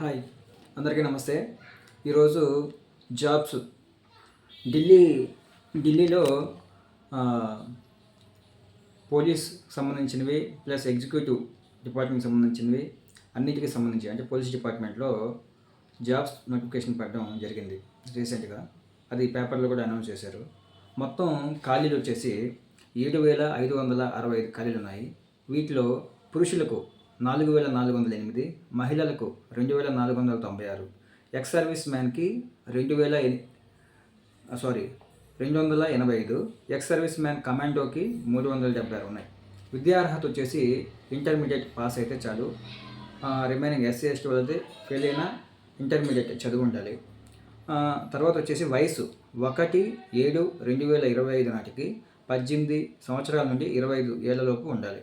Hi అందరికీ నమస్తే. ఈరోజు జాబ్స్. ఢిల్లీ ఢిల్లీలో పోలీస్ సంబంధించినవి ప్లస్ ఎగ్జిక్యూటివ్ డిపార్ట్మెంట్ సంబంధించినవి అన్నిటికీ సంబంధించి అంటే పోలీస్ డిపార్ట్మెంట్లో జాబ్స్ నోటిఫికేషన్ పెట్టడం జరిగింది రీసెంట్గా. అది పేపర్లో కూడా అనౌన్స్ చేశారు. మొత్తం ఖాళీలు వచ్చేసి ఏడు వేల ఐదు వందల అరవై ఐదు ఖాళీలు ఉన్నాయి. వీటిలో పురుషులకు నాలుగు వేల నాలుగు వందల ఎనిమిది మహిళలకు రెండు వేల నాలుగు వందల తొంభై ఆరు. ఎక్స్ సర్వీస్ మ్యాన్కి రెండు వేల సారీ రెండు వందల ఎనభై ఐదు. ఎక్స్ సర్వీస్ మ్యాన్ కమాండోకి మూడు వందల డెబ్బై ఆరు ఉన్నాయి. విద్యార్హత వచ్చేసి ఇంటర్మీడియట్ పాస్ అయితే చాలు. రిమైనింగ్ ఎస్సీ ఎస్టీ వాళ్ళది ఫెయిల్ అయినా ఇంటర్మీడియట్ చదువు ఉండాలి. తర్వాత వచ్చేసి వయసు. ఒకటి ఏడు రెండు వేల ఇరవై ఐదు నాటికి పద్దెనిమిది సంవత్సరాల నుండి ఇరవై ఐదు ఏళ్ళలోపు ఉండాలి.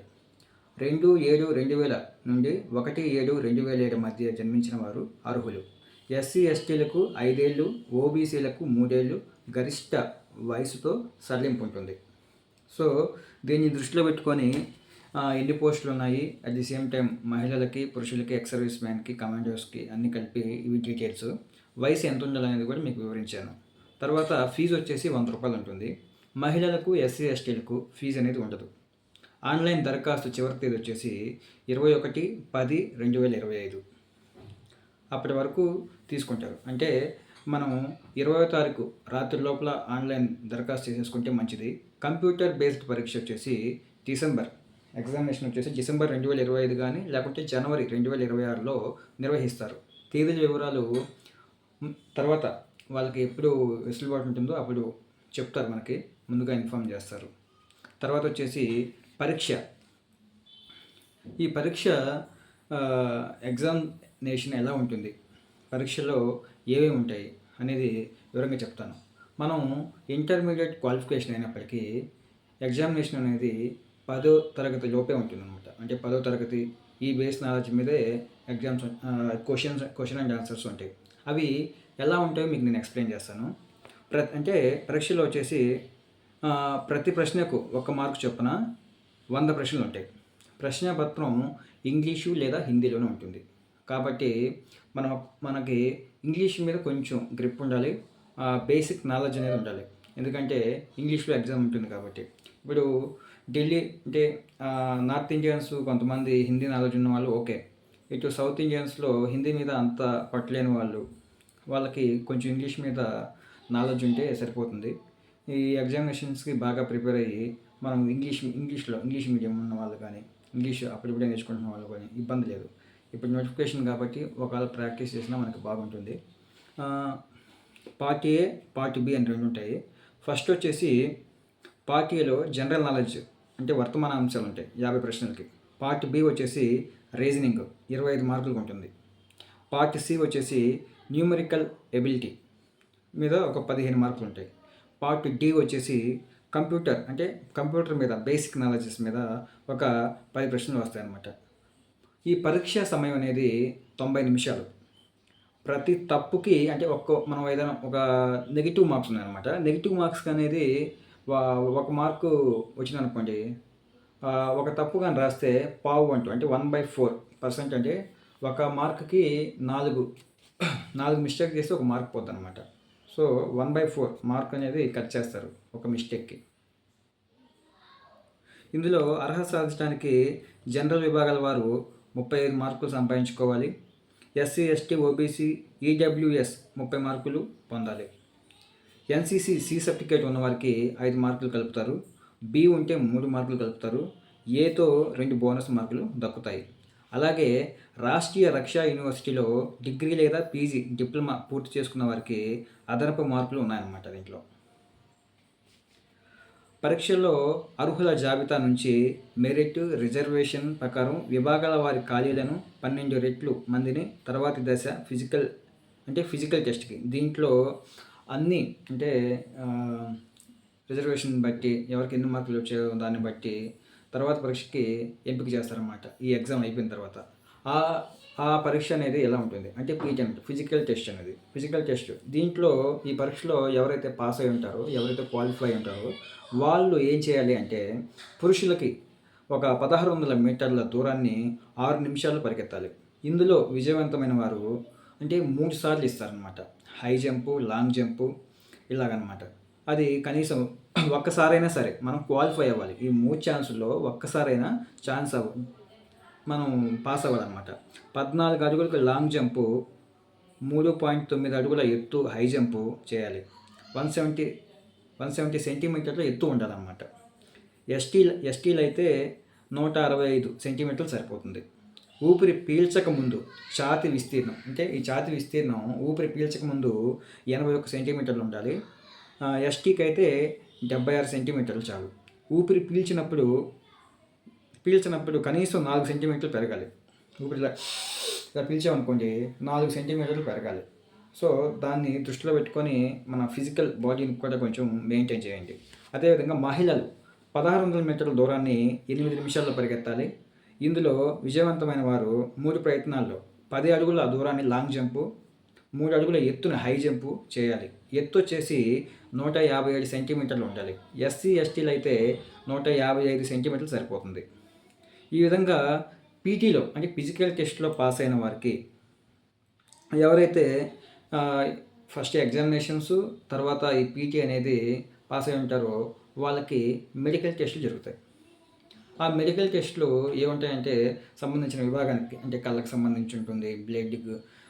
రెండు ఏడు రెండు వేల నుండి ఒకటి ఏడు రెండు వేల ఏడు మధ్య జన్మించిన వారు అర్హులు. ఎస్సీ ఎస్టీలకు ఐదేళ్ళు ఓబీసీలకు మూడేళ్ళు గరిష్ట వయసుతో సడలింపు ఉంటుంది సో దీన్ని దృష్టిలో పెట్టుకొని ఎన్ని పోస్టులు ఉన్నాయి? అట్ ది సేమ్ టైం మహిళలకి పురుషులకి ఎక్స్ సర్వీస్ మ్యాన్కి కమాండోస్కి అన్ని కలిపి ఇవి డీటెయిల్స్. వయసు ఎంత ఉండాలనేది కూడా మీకు వివరించాను. తర్వాత ఫీజు వచ్చేసి వంద రూపాయలు ఉంటుంది మహిళలకు ఎస్సీ ఎస్టీలకు ఫీజు అనేది ఉండదు. ఆన్లైన్ దరఖాస్తు చివరి తేదీ వచ్చేసి ఇరవై ఒకటి పది రెండు వేల ఇరవై ఐదు. అప్పటి వరకు తీసుకుంటారు. అంటే మనం ఇరవై తారీఖు రాత్రి లోపల ఆన్లైన్ దరఖాస్తు చేసేసుకుంటే మంచిది. కంప్యూటర్ బేస్డ్ పరీక్ష వచ్చేసి డిసెంబర్. ఎగ్జామినేషన్ వచ్చేసి డిసెంబర్ రెండు వేల ఇరవై ఐదు కానీ లేకుంటే జనవరి రెండు వేల ఇరవై ఆరులో నిర్వహిస్తారు. తేదీల వివరాలు తర్వాత వాళ్ళకి ఎప్పుడు వెసులుబాటు ఉంటుందో అప్పుడు చెప్తారు మనకి. ముందుగా ఇన్ఫామ్ చేస్తారు. తర్వాత వచ్చేసి పరీక్ష. ఈ పరీక్ష ఎగ్జామినేషన్ ఎలా ఉంటుంది? పరీక్షలో ఏమేమి ఉంటాయి? అనేది వివరంగా చెప్తాను. మనం ఇంటర్మీడియట్ క్వాలిఫికేషన్ అయినప్పటికీ ఎగ్జామినేషన్ అనేది పదో తరగతి లోపే ఉంటుంది అనమాట అంటే పదో తరగతి ఈ బేస్ నాలెడ్జ్ మీదే exams questions question and answers ఉంటాయి. అవి ఎలా ఉంటాయో మీకు నేను ఎక్స్ప్లెయిన్ చేస్తాను. ప్ర అంటే పరీక్షలో వచ్చేసి ప్రతి ప్రశ్నకు ఒక మార్కు చొప్పున వంద ప్రశ్నలు ఉంటాయి. ప్రశ్నపత్రం ఇంగ్లీషు లేదా హిందీలోనే ఉంటుంది. కాబట్టి మనం మనకి ఇంగ్లీష్ మీద కొంచెం గ్రిప్ ఉండాలి. బేసిక్ నాలెడ్జ్ అనేది ఉండాలి. ఎందుకంటే ఇంగ్లీష్లో ఎగ్జామ్ ఉంటుంది కాబట్టి. ఇప్పుడు ఢిల్లీ అంటే నార్త్ ఇండియన్స్ కొంతమంది హిందీ నాలెడ్జ్ ఉన్న వాళ్ళు ఓకే. ఇటు సౌత్ ఇండియన్స్లో హిందీ మీద అంత పట్టలేని వాళ్ళు వాళ్ళకి కొంచెం ఇంగ్లీష్ మీద నాలెడ్జ్ ఉంటే సరిపోతుంది. ఈ ఎగ్జామినేషన్స్కి బాగా ప్రిపేర్ అయ్యి మనం ఇంగ్లీష్ ఇంగ్లీష్లో ఇంగ్లీష్ మీడియం ఉన్న వాళ్ళు కానీ ఇంగ్లీష్ అప్పుడిప్పుడే నేర్చుకుంటున్న వాళ్ళు కానీ ఇబ్బంది లేదు. ఇప్పుడు నోటిఫికేషన్ కాబట్టి ఒకవేళ ప్రాక్టీస్ చేసినా మనకి బాగుంటుంది. ఆ, పార్ట్ ఏ పార్ట్ బి అని రెండు ఉంటాయి. ఫస్ట్ వచ్చేసి పార్ట్ ఏలో జనరల్ నాలెడ్జ్ అంటే వర్తమాన అంశాలు ఉంటాయి యాభై ప్రశ్నలకి. పార్ట్ బి వచ్చేసి రీజనింగ్ ఇరవై ఐదు మార్కులకు ఉంటుంది. పార్ట్ సి వచ్చేసి న్యూమరికల్ ఎబిలిటీ మీద ఒక పదిహేను మార్కులు ఉంటాయి. పార్ట్ డి వచ్చేసి కంప్యూటర్ అంటే కంప్యూటర్ మీద బేసిక్ నాలెడ్జెస్ మీద ఒక పది ప్రశ్నలు వస్తాయన్నమాట. ఈ పరీక్ష సమయం అనేది తొంభై నిమిషాలు. ప్రతి తప్పుకి అంటే ఒక్క మనం ఏదైనా ఒక నెగిటివ్ మార్క్స్ ఉన్నాయన్నమాట. నెగిటివ్ మార్క్స్ అనేది ఒక మార్కు వచ్చిందనుకోండి ఒక తప్పు కానీ రాస్తే పావు అంటూ అంటే వన్ బై ఫోర్ పర్సెంట్ అంటే ఒక మార్క్కి నాలుగు నాలుగు మిస్టేక్ చేస్తే ఒక మార్క్ పోతుంది అనమాట so one by four mark అనేది కట్ చేస్తారు ఒక మిస్టేక్కి ఇందులో అర్హత సాధించడానికి జనరల్ విభాగాల వారు ముప్పై ఐదు మార్కులు సంపాదించుకోవాలి. ఎస్సీ ఎస్టీ ఓబీసీ ఈడబ్ల్యూఎస్ ముప్పై మార్కులు పొందాలి. ఎన్సీసీ సి సర్టిఫికేట్ ఉన్నవారికి ఐదు మార్కులు కలుపుతారు. బి ఉంటే మూడు మార్కులు కలుపుతారు. ఏతో రెండు బోనస్ మార్కులు దక్కుతాయి. అలాగే రాష్ట్రీయ రక్షా యూనివర్సిటీలో డిగ్రీ లేదా పీజీ డిప్లొమా పూర్తి చేసుకున్న వారికి అదనపు మార్కులు ఉన్నాయన్నమాట దీంట్లో. పరీక్షల్లో అర్హుల జాబితా నుంచి మెరిట్ రిజర్వేషన్ ప్రకారం విభాగాల వారి ఖాళీలను పన్నెండు రెట్లు మందిని తర్వాతి దశ ఫిజికల్ అంటే ఫిజికల్ టెస్ట్కి. దీంట్లో అన్నీ అంటే రిజర్వేషన్ బట్టి ఎవరికి ఎన్ని మార్కులు వచ్చాయో దాన్ని బట్టి తర్వాత పరీక్షకి ఎంపిక చేస్తారన్నమాట. ఈ ఎగ్జామ్ అయిపోయిన తర్వాత. ఆ ఆ పరీక్ష అనేది ఎలా ఉంటుంది? అంటే పీటెన్ ఫిజికల్ టెస్ట్ అనేది ఫిజికల్ టెస్ట్ దీంట్లో ఈ పరీక్షలో ఎవరైతే పాస్ అయి ఉంటారో ఎవరైతే క్వాలిఫై ఉంటారో వాళ్ళు ఏం చేయాలి అంటే పురుషులకి ఒక పదహారు వందల మీటర్ల దూరాన్ని ఆరు నిమిషాలు పరిగెత్తాలి. ఇందులో విజయవంతమైన వారు అంటే మూడు సార్లు ఇస్తారనమాట హై జంపు లాంగ్ జంపు ఇలాగనమాట అది కనీసం ఒక్కసారైనా సరే మనం క్వాలిఫై అవ్వాలి. ఈ మూడు ఛాన్సుల్లో ఒక్కసారైనా ఛాన్స్ అవ్వ మనం పాస్ అవ్వాలన్నమాట పద్నాలుగు అడుగులకు లాంగ్ జంపు మూడు పాయింట్ తొమ్మిది అడుగుల ఎత్తు హై జంపు చేయాలి. వన్ సెవెంటీ వన్ సెవెంటీ సెంటీమీటర్ల ఎత్తు ఉండాలన్నమాట. ఎస్టీ ఎస్టీలు అయితే నూట అరవై ఐదు సెంటీమీటర్లు సరిపోతుంది. ఊపిరి పీల్చక ముందు ఛాతి విస్తీర్ణం అంటే ఈ ఛాతి విస్తీర్ణం ఊపిరి పీల్చక ముందు ఎనభై ఒక్క సెంటీమీటర్లు ఉండాలి. ఎస్టీకి అయితే డెబ్బై ఆరు సెంటీమీటర్లు చాలు. ఊపిరి పీల్చినప్పుడు పీల్చినప్పుడు కనీసం నాలుగు సెంటీమీటర్లు పెరగాలి. ఇప్పుడు ఇలా ఇలా పీల్చామనుకోండి నాలుగు సెంటీమీటర్లు పెరగాలి. సో దాన్ని దృష్టిలో పెట్టుకొని మన ఫిజికల్ బాడీని కూడా కొంచెం మెయింటైన్ చేయండి. అదేవిధంగా మహిళలు పదహారు వందల మీటర్ల దూరాన్ని ఎనిమిది నిమిషాల్లో పరిగెత్తాలి. ఇందులో విజయవంతమైన వారు మూడు ప్రయత్నాల్లో పది అడుగుల దూరాన్ని లాంగ్ జంపు మూడు అడుగుల ఎత్తున హై జంపు చేయాలి. ఎత్తు వచ్చేసి నూట యాభై ఏడు సెంటీమీటర్లు ఉండాలి. ఎస్సీ ఎస్టీలు అయితే నూట యాభై ఐదు సెంటీమీటర్లు సరిపోతుంది. ఈ విధంగా పీటీలో అంటే ఫిజికల్ టెస్ట్లో పాస్ అయిన వారికి ఎవరైతే ఫస్ట్ ఎగ్జామినేషన్స్ తర్వాత ఈ పీటీ అనేది పాస్ అయి ఉంటారో వాళ్ళకి మెడికల్ టెస్టులు జరుగుతాయి. ఆ మెడికల్ టెస్టులు ఏముంటాయంటే సంబంధించిన విభాగానికి అంటే కళ్ళకి సంబంధించి ఉంటుంది బ్లడ్కి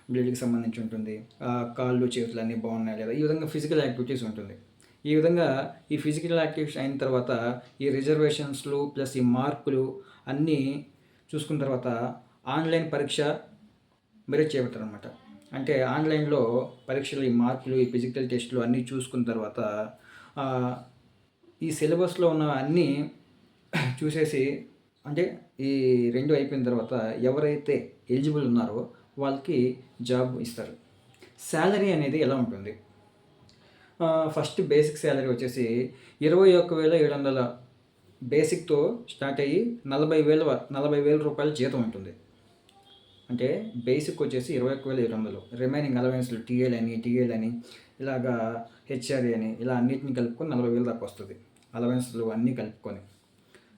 బ్లడ్కి సంబంధించి ఉంటుంది ఆ, కాళ్ళు చేతులు అన్నీ బాగున్నాయి లేదా ఈ విధంగా ఫిజికల్ యాక్టివిటీస్ ఉంటుంది. ఈ విధంగా ఈ ఫిజికల్ యాక్టివిటీస్ అయిన తర్వాత ఈ రిజర్వేషన్స్లు ప్లస్ ఈ మార్కులు అన్నీ చూసుకున్న తర్వాత ఆన్లైన్ పరీక్ష మెరేజ్ చేపట్టారు అనమాట అంటే ఆన్లైన్లో పరీక్షలు ఈ మార్కులు ఈ ఫిజికల్ టెస్ట్లు అన్నీ చూసుకున్న తర్వాత ఈ సిలబస్లో ఉన్న అన్నీ చూసేసి అంటే ఈ రెండు అయిపోయిన తర్వాత ఎవరైతే ఎలిజిబుల్ ఉన్నారో వాళ్ళకి జాబ్ ఇస్తారు. శాలరీ అనేది ఎలా ఉంటుంది? ఫస్ట్ బేసిక్ శాలరీ వచ్చేసి ఇరవై ఒక్క వేల ఏడు వందల బేసిక్తో స్టార్ట్ అయ్యి నలభై వేల నలభై వేల రూపాయల జీతం ఉంటుంది. అంటే బేసిక్ వచ్చేసి ఇరవై ఒక్క వేల ఏడు వందలు. రిమైనింగ్ అలవెన్స్లు టీఎల్ అని టీఎల్ అని ఇలాగా హెచ్ఆర్ఏ అని ఇలా అన్నిటిని కలుపుకొని నలభై వేలు దాకా వస్తుంది. అలవెన్స్లు అన్నీ కలుపుకొని.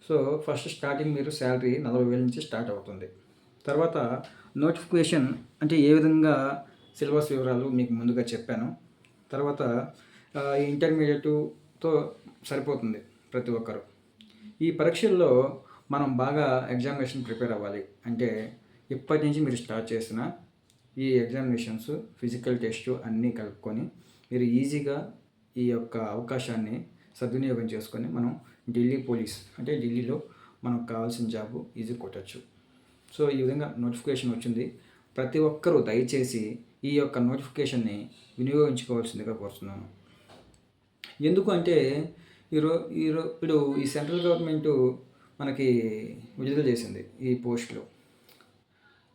సో ఫస్ట్ స్టార్టింగ్ మీరు శాలరీ నలభై వేల నుంచి స్టార్ట్ అవుతుంది. తర్వాత నోటిఫికేషన్ అంటే ఏ విధంగా సిలబస్ వివరాలు మీకు ముందుగా చెప్పాను. తర్వాత ఇంటర్మీడియట్తో సరిపోతుంది ప్రతి ఒక్కరు. ఈ పరీక్షల్లో మనం బాగా ఎగ్జామినేషన్ ప్రిపేర్ అవ్వాలి. అంటే ఇప్పటి నుంచి మీరు స్టార్ట్ చేసిన ఈ ఎగ్జామినేషన్స్ ఫిజికల్ టెస్ట్ అన్నీ కలుపుకొని మీరు ఈజీగా ఈ యొక్క అవకాశాన్ని సద్వినియోగం చేసుకొని మనం ఢిల్లీ పోలీస్ అంటే ఢిల్లీలో మనకు కావాల్సిన జాబు ఈజీ కొట్టచ్చు. సో ఈ విధంగా నోటిఫికేషన్ వచ్చింది. ప్రతి ఒక్కరూ దయచేసి ఈ యొక్క నోటిఫికేషన్ని వినియోగించుకోవాల్సిందిగా కోరుతున్నాను. ఎందుకు అంటే ఈరో ఈరో ఇప్పుడు ఈ సెంట్రల్ గవర్నమెంట్ మనకి విడుదల చేసింది ఈ పోస్టులు.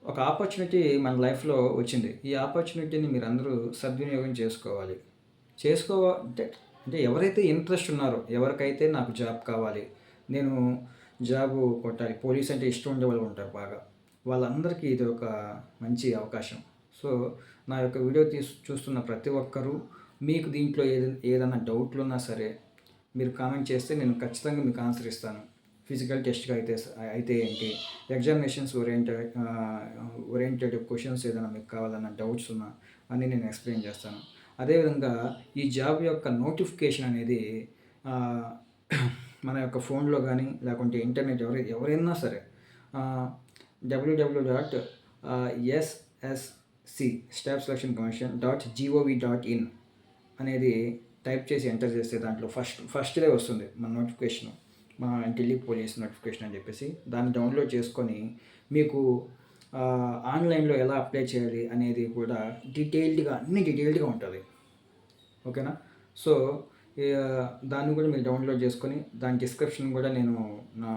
ఒక ఆపర్చునిటీ మన లైఫ్లో వచ్చింది. ఈ ఆపర్చునిటీని మీరు అందరూ సద్వినియోగం చేసుకోవాలి. చేసుకోవా అంటే అంటే ఎవరైతే ఇంట్రెస్ట్ ఉన్నారో ఎవరికైతే నాకు జాబ్ కావాలి నేను జాబ్ కొట్టాలి పోలీస్ అంటే ఇష్టం ఉండే వాళ్ళు ఉంటారు బాగా. వాళ్ళందరికీ ఇది ఒక మంచి అవకాశం. సో నా యొక్క వీడియో తీసు చూస్తున్న ప్రతి ఒక్కరూ మీకు దీంట్లో ఏది ఏదైనా డౌట్లు ఉన్నా సరే మీరు కామెంట్ చేస్తే నేను ఖచ్చితంగా మీకు ఆన్సర్ ఇస్తాను. ఫిజికల్ టెస్ట్గా అయితే అయితే ఏంటి? ఎగ్జామినేషన్స్ ఓరియంటెడ్ ఓరియంటెడ్ క్వశ్చన్స్ ఏదైనా మీకు కావాలన్న డౌట్స్ ఉన్నా అని నేను ఎక్స్ప్లెయిన్ చేస్తాను. అదేవిధంగా ఈ జాబ్ యొక్క నోటిఫికేషన్ అనేది మన యొక్క ఫోన్లో కానీ లేకుంటే ఇంటర్నెట్ ఎవరు ఎవరైనా సరే W W dot SSC staff selection commission dot G O V dot in అనేది టైప్ చేసి ఎంటర్ చేస్తే దాంట్లో ఫస్ట్ ఫస్ట్దే వస్తుంది మన నోటిఫికేషన్. మా ఢిల్లీ పోలీస్ నోటిఫికేషన్ అని చెప్పేసి దాన్ని డౌన్లోడ్ చేసుకొని మీకు ఆన్లైన్లో ఎలా అప్లై చేయాలి అనేది కూడా డీటెయిల్డ్గా అన్ని డీటెయిల్డ్గా ఉంటుంది. ఓకేనా? సో దాన్ని కూడా మీరు డౌన్లోడ్ చేసుకొని దాని డిస్క్రిప్షన్ కూడా నేను నా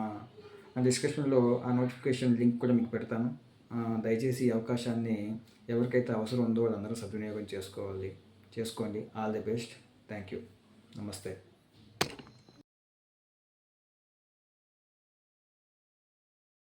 డిస్క్రిప్షన్లో ఆ నోటిఫికేషన్ లింక్ కూడా మీకు పెడతాను. దయచేసి ఈ అవకాశాన్ని ఎవరికైతే అవసరం ఉందో వాళ్ళందరూ సద్వినియోగం చేసుకోవాలి. చేసుకోండి. All the best thank you నమస్తే